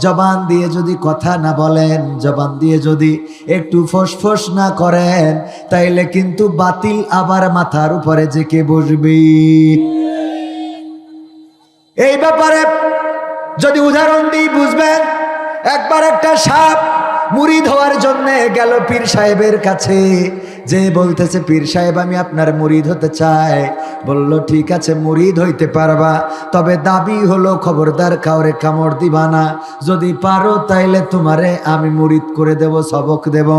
জবান দিয়ে যদি কথা না বলেন, জবান দিয়ে যদি একটু ফোসফোস না করেন, তাইলে কিন্তু বাতিল আবার মাথার উপরে জেকে বসবে। এই ব্যাপারে যদি উদাহরণ দিই, বুঝবেন, একবার একটা সাপ মুড়ি ধোয়ার জন্য গেল পীর সাহেবের কাছে। যে বলতেছে, পীর সাহেব, আমি আপনার মুড়িদ হতে চাই। বলল, ঠিক আছে মুড়িদ হইতে পারবা, তবে দাবি হলো, খবরদার কাউরে কামড় দিবা না। যদি পারো, তাইলে তোমারে আমি মুরিদ করে দেব, সবক দেব।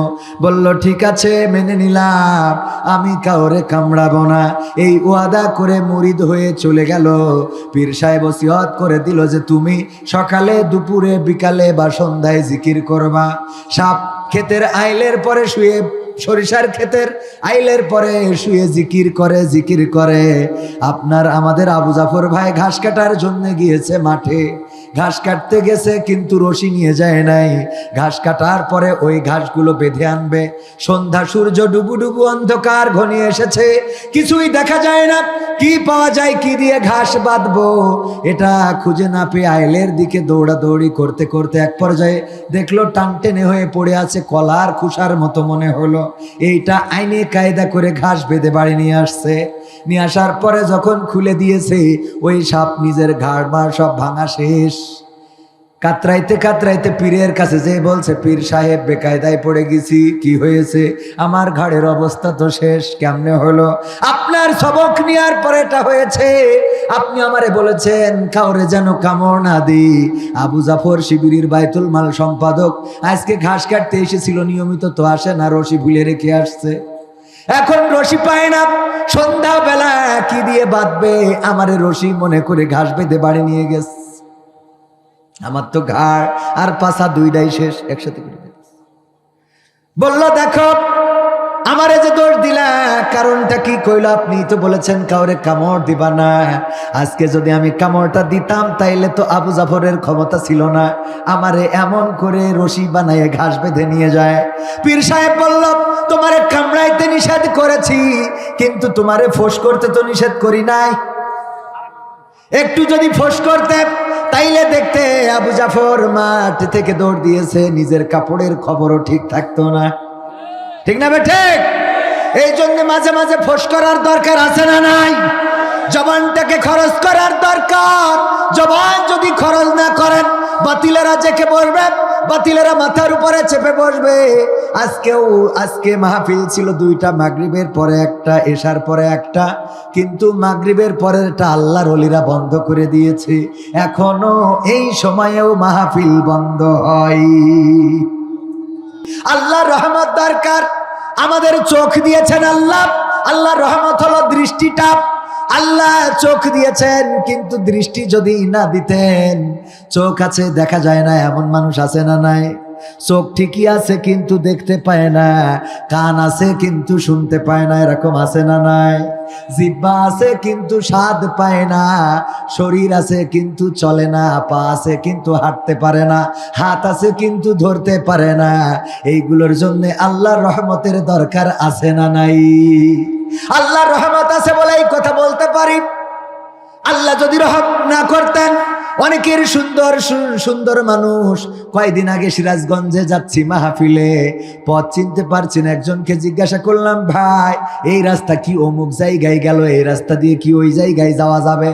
বলল, ঠিক আছে, মেনে নিলাম, আমি কাউরে কামড়াবো না। এই ওয়াদা করে মুড়িদ হয়ে চলে গেল। পীর সাহেব ওসিয়ত করে দিল যে, তুমি সকালে, দুপুরে, বিকালে বা সন্ধ্যায় জিকির করবা। সাপ ক্ষেতের আইলের পরে শুয়ে, সরিষার ক্ষেতের আইলের পরে শুয়ে জিকির করে জিকির করে। আপনার আমাদের আবু জাফর ভাই ঘাস কাটার জন্য গিয়েছে মাঠে। ঘাস কাটতে গেছে কিন্তু রশি নিয়ে যায় নাই। ঘাস কাটার পরে ওই ঘাসগুলো বেঁধে আনবে। সন্ধ্যা সূর্য ডুবু ডুবু অন্ধকার ঘনিয়ে এসেছে। কিছুই দেখা যায় না, কি পাওয়া যায়, কি দিয়ে ঘাস বাঁধবো? এটা খুঁজে না পেয়ে আইলের দিকে দৌড়াদৌড়ি করতে করতে এক পর্যায়ে দেখল টান টেনে হয়ে পড়ে আছে কলার খুশার মতো মনে হলো। এইটা আইনে কায়দা করে ঘাস বেঁধে বাড়ি নিয়ে আসছে। নিয়ে আসার পরে যখন খুলে দিয়েছে, ওই সাপ নিজের ঘাড় বার সব ভাঙা শেষ। কাতরাইতে কাতরাইতে পীরের কাছে যে বলছে, পীর সাহেব, বেকায়দায় পড়ে গেছি, কি হয়েছে? আমার ঘাড়ের অবস্থা তো শেষ, কেমনে হলো? আপনার সবক নেওয়ার পরে এটা হয়েছে। আপনি আমারে বলেছেন, কাউরে যেন কামড় না দি আবু জাফর শিবিরির বাইতুল মাল সম্পাদক, আজকে ঘাস কাটতে এসেছিল, নিয়মিত তো আসে না, রশি ভুলে রেখে আসছে। এখন রশি পায় না সন্ধ্যা বেলা কি দিয়ে বাঁধবে? আমারে রশি মনে করে ঘাস বেঁধে বাড়ি নিয়ে গেছে। আমার তো ঘাড় আর পাশা দুইটাই শেষ, একসাথে। বলল, দেখো আমারে যে দোষ দিলা, কারণটা কি কইল? আপনি তো বলেছেন কাউরে কামড় দিবা না। আজকে যদি আমি কামড়টা দিতাম, তাইলে তো আবু জাফরের ক্ষমতা ছিল না। আমারে এমন করে রশি বানায় ঘাস বেঁধে নিয়ে যায়। পীর সাহেব বলল, তোমারে কামড়াইতে নিষেধ করেছি, কিন্তু তোমারে ফোঁস করতে তো নিষেধ করি নাই। একটু যদি ফোঁস করতে, তাইলে দেখতে আবু জাফর মাঠ থেকে দৌড় দিয়েছে, নিজের কাপড়ের খবরও ঠিক থাকতো না। ঠিক না ঠিক? এই জন্য মাঝে মাঝে ফোঁস করার দরকার আছে না নাই? জবানটাকে খরচ করার দরকার। জবান যদি খরচ না করেন, বাতিলেরা জেকে বসবে, বাতিলেরা মাথার উপরে চেপে বসবে। আজকেও, আজকে মাহফিল ছিল দুইটা, মাগরিবের পরে একটা, এশার পরে একটা। কিন্তু মাগরিবের পরেরটা আল্লাহর অলিরা বন্ধ করে দিয়েছে। এখনও এই সময়েও মাহফিল বন্ধ হয়। আল্লাহ রহমত দরকার। আমাদের চোখ দিয়েছেন আল্লাহ। আল্লাহ রহমত হলো দৃষ্টিটা। আল্লাহ চোখ দিয়েছেন, কিন্তু দৃষ্টি যদি না দিতেন, চোখ আছে, দেখা যায় না, এমন মানুষ আছে না নাই। চোখ ঠিকই আছে কিন্তু দেখতে পায় না, কান আছে কিন্তু শুনতে পায় না, এরকম আছে না নাই? জিব্বা আছে কিন্তু স্বাদ পায় না, শরীর আছে কিন্তু চলে না, পা আছে কিন্তু হাঁটতে পারে না, হাত আছে কিন্তু ধরতে পারে না, এইগুলোর জন্য আল্লাহর রহমতের দরকার আছে না নাই? আল্লাহর রহমত আছে বলে এই কথা বলতে পারি? আল্লাহ যদি রহম না করতেন অনেকের সুন্দর সুন্দর মানুষ। কয়দিন আগে সিরাজগঞ্জে যাচ্ছি মাহফিলে। পথ চিনতে পারছি না একজনকে জিজ্ঞাসা করলাম, ভাই, এই রাস্তা কি অমুক জায়গায় গেল? এই রাস্তা দিয়ে কি ওই জায়গায় যাওয়া যাবে।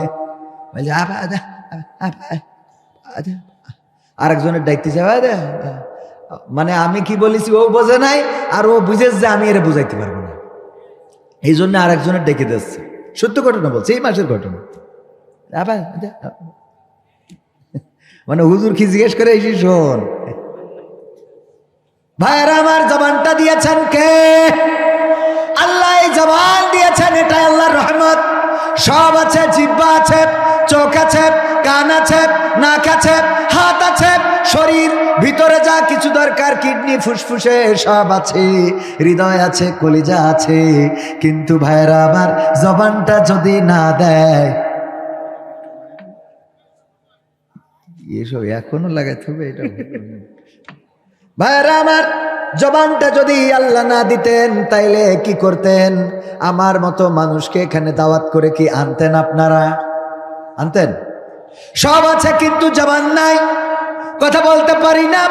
আরেকজনের দায়িত্ব যাবে মানে আমি কি বলেছি, ও বোঝে নাই, আর ও বুঝেছে যে আমি এর বুঝাইতে পারব না। এই জন্য আরেকজনের ডেকে দিচ্ছে। সত্য ঘটনা বলছে, এই মাসের ঘটনা। আবার মানে হুজুর কি জিজ্ঞেস করে এসে শোন। ভাইয়েরা আমার জবানটা দিয়েছেন কে? আল্লাহ জবান দিয়েছেন এটা আল্লাহর রহমত। সব আছে, জিব্বা আছে, চোখ আছে, কান আছে, নাক আছে, হাত আছে, শরীর, ভিতরে যা কিছু দরকার, কিডনি, ফুসফুসে, সব আছে। হৃদয় আছে, কলিজা আছে। কিন্তু ভাইয়েরা, আমার জবানটা যদি না দেয় এসব এখনও লাগাইতে হবে, এটা ভাইরা আমার জবানটা যদি আল্লাহ না দিতেন, তাইলে কি করতেন? আমার মতো মানুষকে এখানে দাওয়াত করে কি আনতেন আপনারা? আনতেন? সব আছে কিন্তু জবান নাই, কথা বলতে পারি না,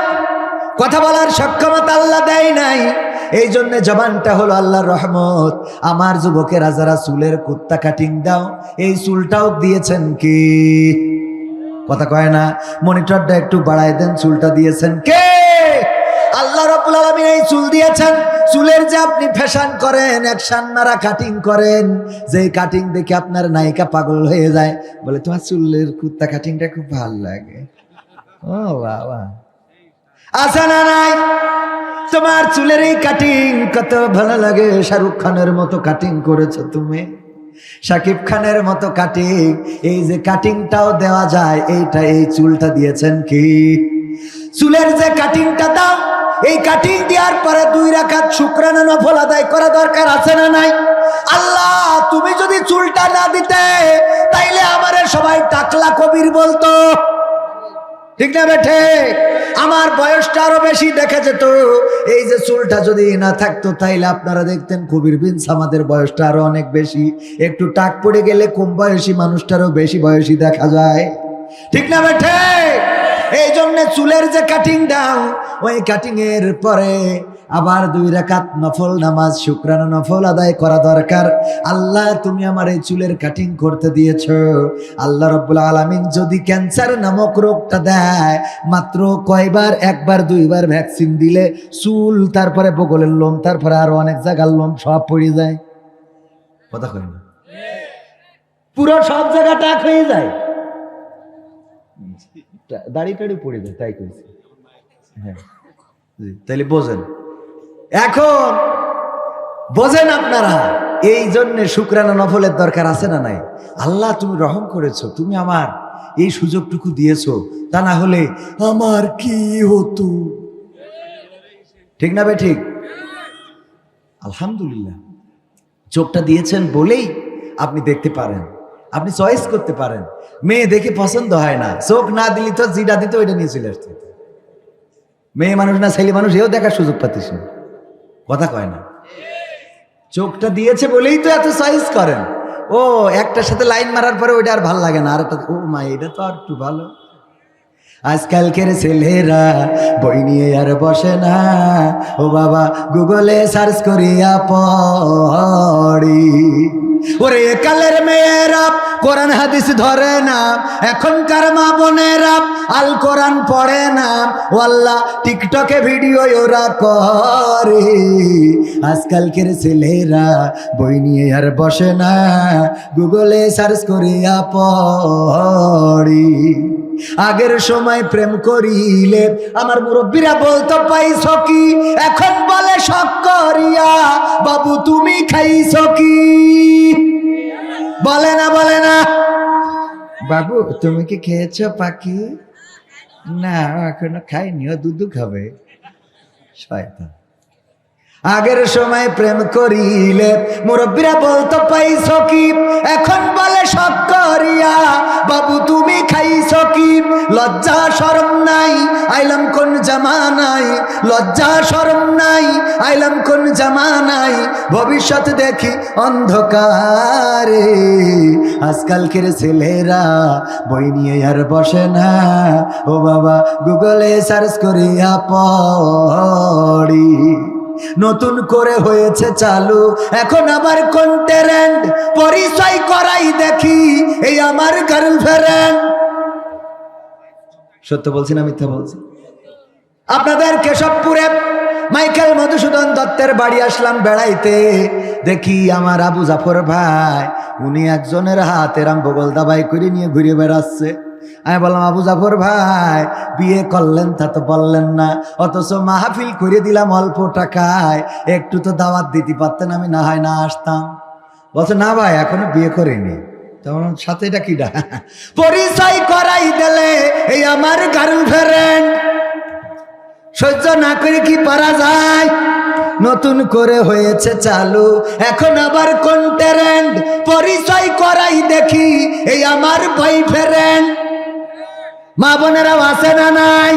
কথা বলার সক্ষমতা আল্লাহ দেয় নাই। এই জন্য জবানটা হলো আল্লাহর রহমত। আমার যুবকেরা, যারা চুলের কুত্তা কাটিং দাও, এই চুলটাও দিয়েছেন কি? কথা কয় না? মনিটরটা একটু বাড়ায় দেন, চুলটা দিয়েছেন কে? আল্লাহ রব্বুল আলামিন এই চুল দিয়েছেন। চুলের যে আপনি ফ্যাশন করেন, অ্যাকশন মারা কাটিং করেন, যে কাটিং দেখে আপনার নায়িকা পাগল হয়ে যায়, বলে, তোমার চুলের কুত্তা কাটিংটা খুব ভালো লাগে। ও বাবা। আছে না নাই? তোমার চুলের এই কাটিং কত ভালো লাগে, শাহরুখ খানের মতো কাটিং করেছ তুমি। শাকিব খানের মতো কাটিং এই যে কাটিংটাও দেওয়া যায়, এইটা এই চুলটা দিয়েছেন কি? চুলের যে কাটিংটা দাও, এই কাটিং দেওয়ার পরে দুই রাখাত শুক্রানা নফল আদায় করা দরকার আছে না নাই? আল্লাহ, তুমি যদি চুলটা না দিতে, তাইলে আমারে সবাই টাকলা কবির বলতো। ঠিক না বেঠে আমার বয়সটা আরও বেশি দেখা যেত। এই যে চুলটা যদি না থাকতো, তাইলে আপনারা দেখতেন কবির বিনস আমাদের বয়সটা আরও অনেক বেশি। একটু টাক পড়ে গেলে কম বয়সী মানুষটারও বেশি বয়সী দেখা যায়। ঠিক না বেঠে এই জন্য চুলের যে কাটিং দাও, ওই কাটিং এর পরে আবার দুই রাকাত নফল নামাজ শুক্রানা নফল আদায় করা দরকার। আল্লাহ তুমি আমার এই চুলের কাটিং করতে দিয়েছ। আল্লাহ রব্বুল আলামিন যদি ক্যান্সার নামক রোগটা দেয় মাত্র কয়বার? একবার দুইবার ভ্যাকসিন দিলে চুল তারপরে বগলের লোম তারপরে আরও অনেক জায়গার লোম সব পড়ে যায়। কথা কয় না? পুরো সব জায়গা টাক হয়ে যায়। দাড়ি টাড়ি পড়ে যায় তাই কইছি। হ্যাঁ। জি, তাইলে বোঝেন। এখন, বোঝেন আপনারা, এই জন্য শুক্রানা নফলের দরকার আছে না নাই? আল্লাহ, তুমি রহম করেছ, তুমি আমার এই সুযোগটুকু দিয়েছ, তা না হলে আমার কি হতো? ঠিক না বে ঠিক? আলহামদুলিল্লাহ। চোখটা দিয়েছেন বলেই আপনি দেখতে পারেন, আপনি চয়েস করতে পারেন। মেয়ে দেখে পছন্দ হয় না, চোখ না দিলি তো জিটা দিত ওইটা নিয়ে চলে আসতে। মেয়ে মানুষ না, ছেলে মানুষ, এও দেখার সুযোগ পাতিস না। কথা কয় না। চোখটা দিয়েছে বলেই তো এত সাইজ করেন। ও, একটার সাথে লাইন মারার পরে ওইটা আর ভালো লাগে না। আর একটা ও মা, এটা তো আর একটু ভালো। আজকালকের ছেলেরা বই নিয়ে আর বসে না। ও বাবা, গুগলে সার্চ করিয়া পড়ি। ওরে কালের মেয়েরা কোরআন হাদিস ধরে না। এখনকার মা বোনেরা আল কোরআন পড়ে না। ওয়াল্লা টিকটকে ভিডিও ওরা করে। আজকালকের ছেলেরা বই নিয়ে আর বসে না। গুগলে সার্চ করিয়া পড়ি। আগের সময় প্রেম করিলে, আমার মুরব্বীরা বলতো, পাইছ কি? এখন বলে শখ করিয়া, বাবু তুমি খাইছ কি? বলে না বলে না। বাবু, তুমি কি খেয়েছ, পাখি? না, এখনও খাইনি, ও দুধু খাবে। আগের সময় প্রেম করিলে, মুরব্বীরা বলতো, পাইছ কি? এখন লজ্জা শরম নাই, আইলাম কোন জামানাই লজ্জা শরম নাই, আইলাম কোন জামানাই ভবিষ্যৎ দেখি অন্ধকারে। আজকালকের ছেলেরা বই নিয়ে আর বসে না। ও বাবা, গুগলে সার্চ করিয়া পড়ি। নতুন করে হয়েছে চালু, এখন আবার কোন ট্যালেন্ট পরিচয় করাই দেখি, এই আমার গার্লফ্রেন্ড সত্য বলছি না মিথ্যা বলছি? আপনাদের কেশবপুরে মাইকেল মধুসূদন দত্তের বাড়ি আসলাম বেড়াইতে। দেখি আমার আবু জাফর ভাই, উনি একজনের হাত এরাম বগল দাবাই করে নিয়ে ঘুরে বেড়াচ্ছে। আমি বললাম, আবু জাফর ভাই, বিয়ে করলেন তা তো বললেন না, অথচ মাহফিল করে দিলাম অল্প টাকায়, একটু তো দাওয়াত দিতে পারতেন, আমি না হয় না আসতাম। বলছে, না ভাই, এখনও বিয়ে করিনি। তখন সাথে এটা কিডা? পরিচয় করাই দিলে এই আমার গার্লফ্রেন্ড সহ্য না করে কি পারা যায়? নতুন করে হয়েছে চালু। এখন আবার কোন ট্যালেন্ট পরিচয় করাই দেখি এই আমার বয়ফ্রেন্ড মা বোনেরাও আছে না নাই?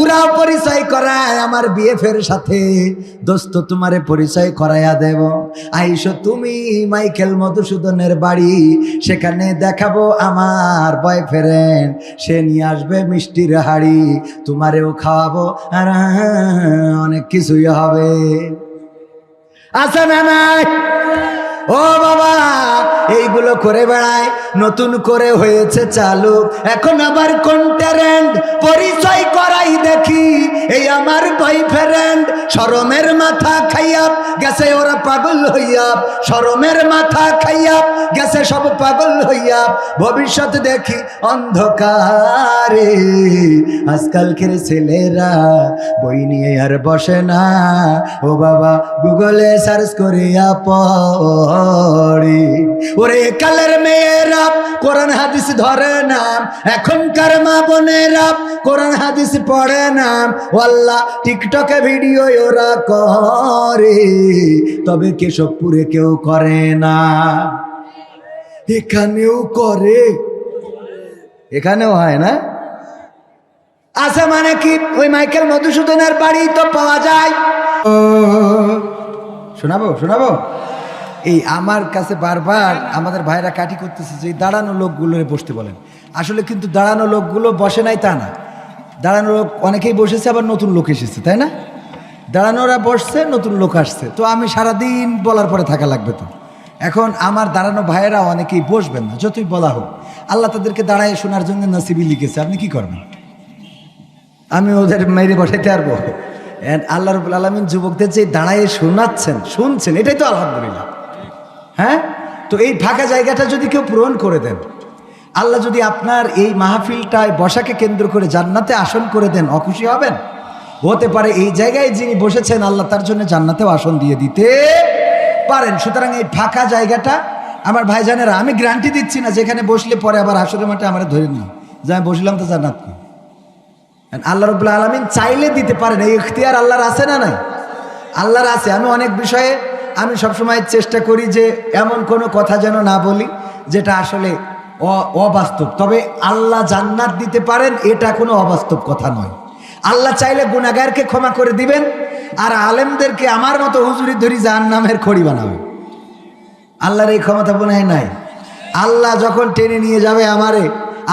ওরাও পরিচয় করায়, আমার বিএফের সাথে। দোস্ত, তোমারে পরিচয় করাইয়া দেব। আইসো তুমি মাইকেল মধুসূদনের বাড়ি, সেখানে দেখাবো আমার বয়ফ্রেন্ড সে নিয়ে আসবে মিষ্টির হাড়ি, তোমারেও খাওয়াবো, আর অনেক কিছুই হবে। আছে না নাই? ও বাবা, এইগুলো করে বেড়ায়, নতুন করে হয়েছে চালু। এখন আবার কন্টারেন্ট পরিচয় করাই দেখি, এই আমার বয়ফ্রেন্ড শরমের মাথা খাইয়া গেছে ওরা পাগল হইয়া। শরমের মাথা খাইয়া গেছে সব পাগল হইয়া। ভবিষ্যৎ দেখি অন্ধকারে। আজকালকের ছেলেরা বই নিয়ে আর বসে না। ও বাবা, গুগলে সার্চ করিয়া পড়ি। ওরে কালের মেয়েরা, কোরআন হাদিস ধরে না। এখনকার মা বোনেরা কোরআন হাদিস পড়ে না। ওয়াল্লাহ, টিকটকে ভিডিও ওরা করে, তবে কেশবপুরে কেউ করে না। এখানেও করে। এখানেও হয় না? আছে মানে কি? ওই মাইকেল মধুসূদনের বাড়ি তো পাওয়া যায়। শোনাবো শোনাবো? এই আমার কাছে বারবার আমাদের ভাইরা কাটি করতেছে যে দাঁড়ানো লোকগুলো বসতে বলেন। আসলে কিন্তু দাঁড়ানো লোকগুলো বসে নাই তা না। দাঁড়ানো লোক অনেকেই বসেছে, আবার নতুন লোক এসেছে, তাই না? দাঁড়ানোরা বসছে, নতুন লোক আসছে। তো আমি সারাদিন বলার পরে থাকা লাগবে তো। এখন আমার দাঁড়ানো ভাইয়েরা অনেকেই বসবেন না, যতই বলা হোক। আল্লাহ তাদেরকে দাঁড়ায় শোনার জন্য নসিবি লিখেছে। আপনি কি করবেন? আমি ওদের মেরে বসাইতে পারব। আল্লাহ রবুল আলমিন যুবকদের যে দাঁড়ায় শোনাচ্ছেন, শুনছেন, এটাই তো আলহামদুলিল্লাহ। হ্যাঁ? তো এই ফাঁকা জায়গাটা যদি কেউ পূরণ করে দেন, আল্লাহ যদি আপনার এই মাহফিলটায় বসাকে কেন্দ্র করে জান্নাতে আসন করে দেন, অখুশি হবেন? হতে পারে এই জায়গায় যিনি বসেছেন, আল্লাহ তার জন্য জান্নাতেও আসন দিয়ে দিতে পারেন। সুতরাং এই ফাঁকা জায়গাটা, আমার ভাইজানেরা, আমি গ্যারান্টি দিচ্ছি না যেখানে বসলে পরে আবার হাসরের মাঠে আমরা ধরে নিই যে আমি বসলাম তো জান্নাত। আল্লাহ রবুল্লা আলমিন চাইলে দিতে পারেন। এই ইখতিয়ার আল্লাহর আছে না নাই? আল্লাহর আছে। আমি অনেক বিষয়ে, আমি সবসময় চেষ্টা করি যে এমন কোনো কথা যেন না বলি, যেটা আসলে অবাস্তব। তবে আল্লাহ জান্নাত দিতে পারেন, এটা কোনো অবাস্তব কথা নয়। আল্লাহ চাইলে গুনাগারকে ক্ষমা করে দিবেন, আর আলেমদেরকে আমার মতো হুজুরি ধরি জাহান নামের খড়ি বানাবে। আল্লাহর এই ক্ষমতা মনে হয় নাই। আল্লাহ যখন টেনে নিয়ে যাবে আমারে,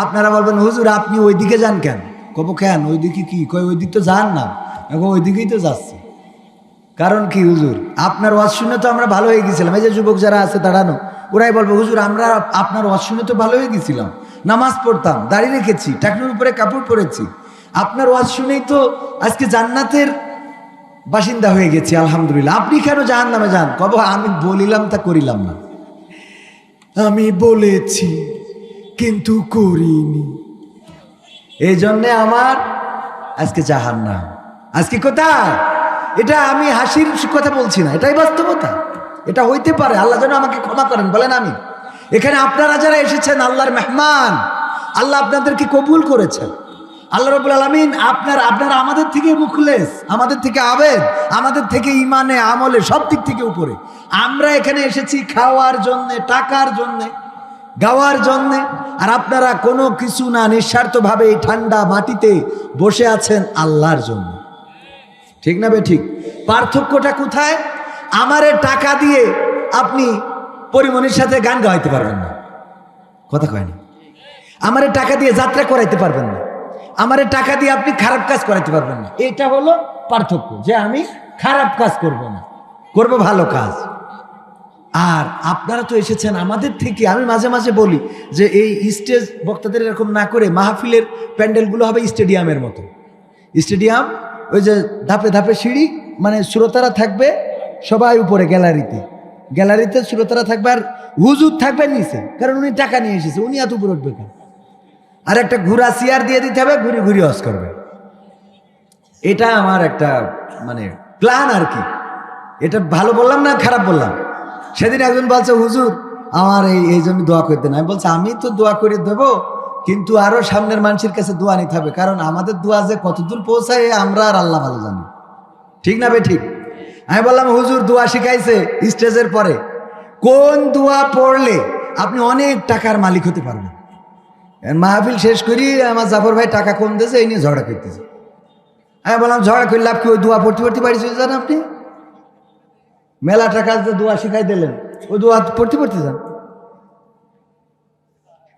আপনারা বলবেন, হুজুর, আপনি ওইদিকে যান কেন? কব, কেন? ওইদিকে কি? কই ওই দিক তো যান না এখন ওই দিকেই তো যাচ্ছে। কারণ কি হুজুর? আপনার ওয়াজ শুনে তো আমরা ভালো হয়ে গেছিলাম। এই যে যুবক যারা আছে দাঁড়ানো, ওরাই বলব, হুজুর, আমরা আপনার ওয়াজ শুনে তো ভালো হয়ে গেছিলাম। নামাজ পড়তাম, দাড়ি রেখেছি টাকনুর উপরে কাপড় পরেছি আপনার ওয়াজ শুনেই তো আজকে জান্নাতের বাসিন্দা হয়ে গেছি, আলহামদুলিল্লাহ। আপনি কেন জাহান নামে যান? কব, আমি বলিলাম তা করিলাম না। আমি বলেছি, কিন্তু করিনি। এই জন্যে আমার আজকে জাহান নাম আজকে কোথায়? এটা আমি হাসির কথা বলছি না, এটাই বাস্তবতা। এটা হইতে পারে, আল্লাহ যেন আমাকে ক্ষমা করেন, বলেন আমি এখানে আপনারা যারা এসেছেন, আল্লাহর মেহমান, আল্লাহ আপনাদেরকে কবুল করেছেন। আল্লাহ রবুল আলমিন আপনার আপনার আমাদের থেকে মুখলেস, আমাদের থেকে আবেদ, আমাদের থেকে ইমানে আমলে, সব দিক থেকে উপরে। আমরা এখানে এসেছি খাওয়ার জন্যে, টাকার জন্যে, গাওয়ার জন্যে, আর আপনারা কোনো কিছু না নিঃস্বার্থভাবে এই ঠান্ডা মাটিতে বসে আছেন আল্লাহর জন্য। ঠিক না বে ঠিক? পার্থক্যটা কোথায়? আমারে টাকা দিয়ে আপনি পরিমণির সাথে গান গাওয়াইতে পারবেন না। কথা কয় না। আমারে টাকা দিয়ে যাত্রা করাইতে পারবেন না। আমারে টাকা দিয়ে আপনি খারাপ কাজ করাইতে পারবেন না। এটা হলো পার্থক্য, যে আমি খারাপ কাজ করব না। করব ভালো কাজ। আর আপনারা তো এসেছেন আমাদের থেকে। আমি মাঝে মাঝে বলি যে এই স্টেজ বক্তাদের এরকম না করে মাহফিলের প্যান্ডেলগুলো হবে স্টেডিয়ামের মতো। স্টেডিয়াম, ওই যে ধাপে ধাপে সিঁড়ি মানে শ্রোতারা থাকবে সবাই উপরে গ্যালারিতে। গ্যালারিতে শ্রোতারা থাকবে আর হুজুর থাকবে নিচে, কারণ উনি টাকা নিয়ে এসেছে, উনি এত উপরে উঠবে কেন? আর একটা ঘুরা চেয়ার দিয়ে দিতে হবে, ঘুরে ঘুরে হস করবে। এটা আমার একটা মানে প্ল্যান আর কি। এটা ভালো বললাম না খারাপ বললাম? সেদিন একজন বলছে, হুজুর, আমার এই এই জন্য দোয়া করতে না আমি বলছি, আমি তো দোয়া করে দেবো, কিন্তু আরও সামনের মানুষের কাছে দোয়া নিতে হবে, কারণ আমাদের দোয়া যে কতদূর পৌঁছায়, আমরা আর আল্লাহ ভালো জানি। ঠিক না বে ঠিক? আমি বললাম, হুজুর, দোয়া শিখাইছে স্টেজের পরে। কোন দোয়া পড়লে আপনি অনেক টাকার মালিক হতে পারবেন? মাহফিল শেষ করি, আমার জাফর ভাই টাকা কম দিয়েছে, এই নিয়ে ঝগড়া করতেছে। আমি বললাম, ঝগড়া করে, লাভ কি? ওই দোয়া পড়তে পড়তে বাড়ি চলে যান আপনি? মেলা টাকা দোয়া শিখাই দিলেন। ওই দোয়া পড়তে পড়তে যান।